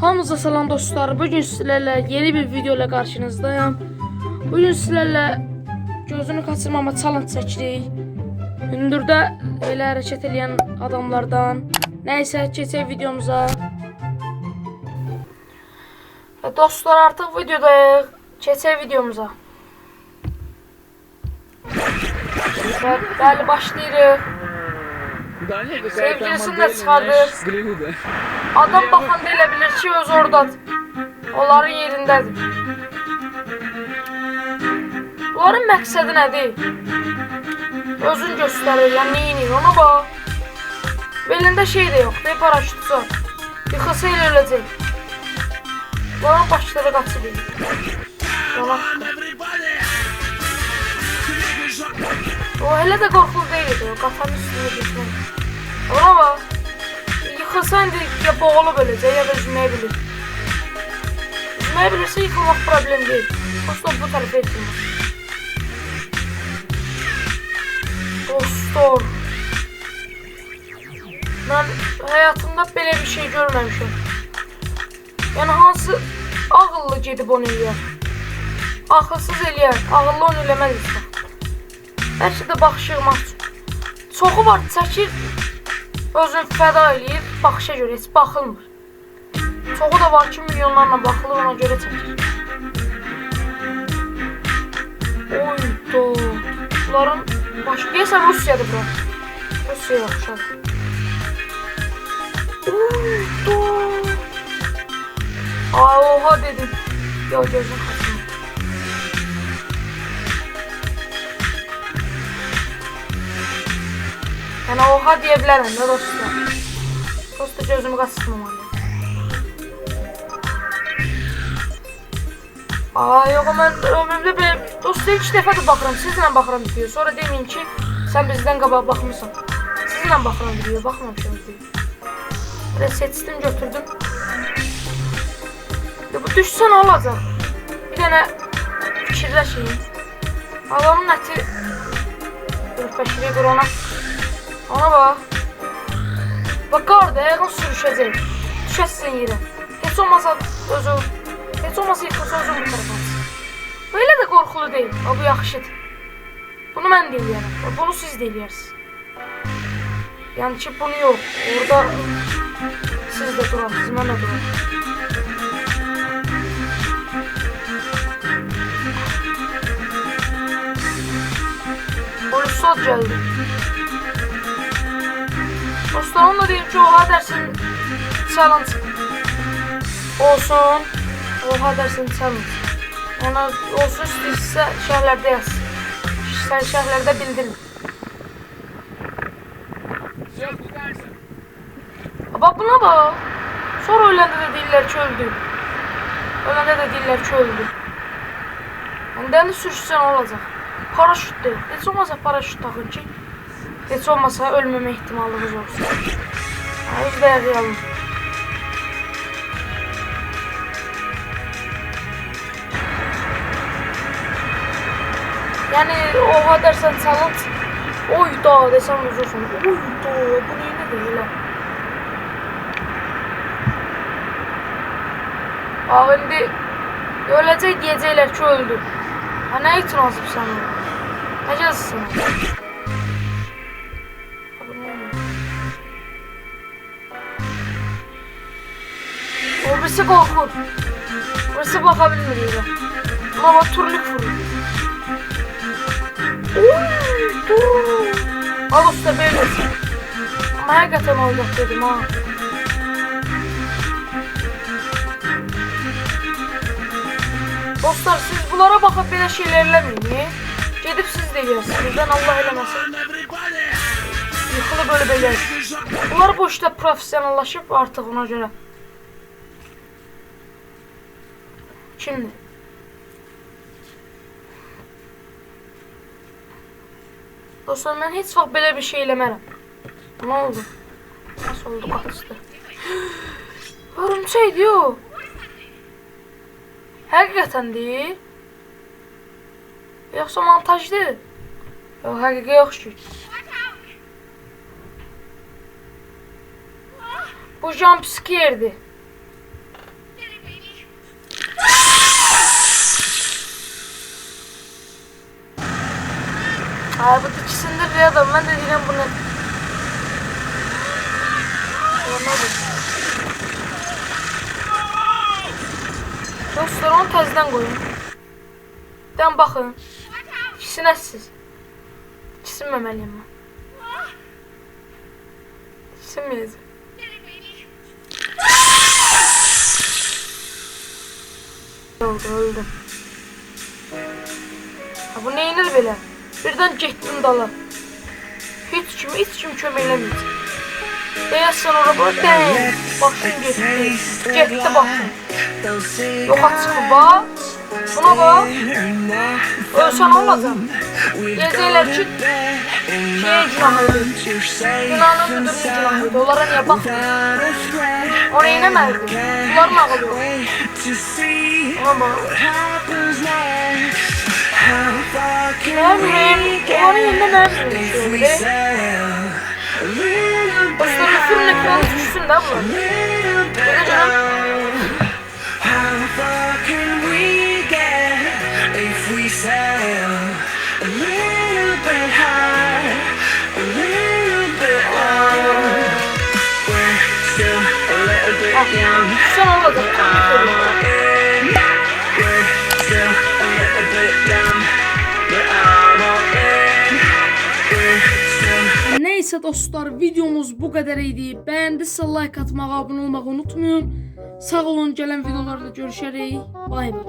Hamınıza salam dostlar. Bugün sizlerle yeni bir video ile karşınızdayım. Bugün sizlerle gözünü kaçırmama challenge çekirik. Hündürdə elə hərəkət edən adamlardan. Nəysə, keçək videomuza. Və dostlar, artıq videodayıq. Keçək videomuza. Və bəli, başlayırıq. Sevgilisini də çıxardır. Adam baxanda elə bilir ki, öz oradadır. Onların yerindədir. Bunların məqsədi nədir? Özün göstərir, yəni neyini, ona bax. Belində şey də yox, bir paraşütü var. Yıxılsa elə öləcək. Bunların başları qaçıb. Ona O elə də qorxulu deyildi, o qafanın üstünə düşmək. Ona bax. Yıkılsa indi ya boğulup ölecek ya da yüzmeyi bilir. Yüzmeyi bilirse yıkılmak problem değil. Dostlar bu tarafa yıkılmak. Dostlar. Ben hayatımda böyle bir şey görmemişim. Yani hansı ağıllı gedib onu eləyər. Axılsız eləyər, ağıllı onu eləməz işte. Bəlkə də baxışığıma çoxu var çəkir özünü fəda eləyir, baxışa görə heç baxılmır. Çoxu da var ki, milyonlarla baxılır, ona görə çəkir. Oy do. Bunların başı deyəsən Rusiyadır bura. Rusiyaya oxşar. Oy do. Ay oha dedim. Yo gözüm kaçma. Yəni oha deyə bilərəm də dostlar. Dosta gözümü qaçırmamalıyım. Aa yox mən ömrümdə belə dosta ilk dəfədir baxıram. Sizlə baxıram video. Sonra deməyin ki, sən bizdən qabaq baxmısan. Sizlə baxıram video, baxmamışam video. Belə seçdim, götürdüm. Ya bu düşsə nə olacaq? Bir dənə fikirləşin. Adamın əti ürpəşirik qurana. Ona bax. Bak orada ayağın sürüşəcək. Düşəsən yerə. Heç olmasa özü, heç olmasa yıxılsa özün bu tarafa. Böyle də qorxulu deyil. O bu yaxşıdır. Bunu mən də eləyərəm. Bunu siz də eləyərsiniz. Yəni ki bunu yox. Orada siz də durarsınız, mən də duram. Polis sot da diyeyim ki oha dersin challenge olsun. Oha dersin challenge. Ona olsun istəyirsə şərhlərdə yaz. Sən şərhlərdə bildirin. Bak buna bak. Sonra öləndə də deyirlər ki öldü. Öləndə də deyirlər ki öldü. Yəni dəniz sürüşsən olacaq. Paraşüt deyil. Heç olmasa paraşüt taxın ki heç olmasa olsun. Ha, Öz də yarayalım. Yani oha dersen challenge Oy da desem uzursun. Oy da bu neyine değil ha. Aa indi ölecek diyecekler ki öldü. Ha ne için nasip sen onu? Birisi korkur. Birisi bakabilmir yere. Ama turluk dur. Al usta böylesin. Ama hakikaten olacak dedim ha. Dostlar siz bunlara bakıp böyle şeyler eləmeyin. Gedib siz de gelirsiniz. Ben Allah eləməsin. Yıxılı böyle böyle. Bunlar bu işte profesyonellaşıb artıq ona görə. Şimdi. Dostlar ben heç vaxt belə bir şey eləmərəm. Ne oldu? Nasıl oldu qaçdı? Örümçəkdir o. Həqiqətəndir. Yoxsa montajdır? Yox, həqiqi yox ki. Bu jump scare'di. Ay bu dikişindir bir adam. Ben de diyeceğim bunu. Dostlar onu təzədən qoyun. Dən baxın. İkisinəsiz. İkisinməməliyim mən. İkisinməyəcəm. Oldu, öldüm. Ha, bu neyinir belə? Birdən getdim dala. Heç kim, heç kim kömək eləməyəcək. Deyəsən ora bu dəyin. Başın getdi. Getdi başın. Yoxa çıxıb bax. Buna bax. Ölsən olacaq. Deyəcəklər ki, şey günahıdır. Günahın müdürünün günahıdır. Onlara niyə baxmır? Ona inəməlidir. Bunların ağlı yox. Ona bax. Nə bilim, onların yerində nə bilim şeydir. Dostlar, üstünün ekranı düşsün də bu. Belə canım. How far Neyse dostlar videomuz bu kadar idi. Beğendiyse like atmağı, abone olmağı unutmayın. Sağ olun gelen videolarda görüşerek. Bay bay.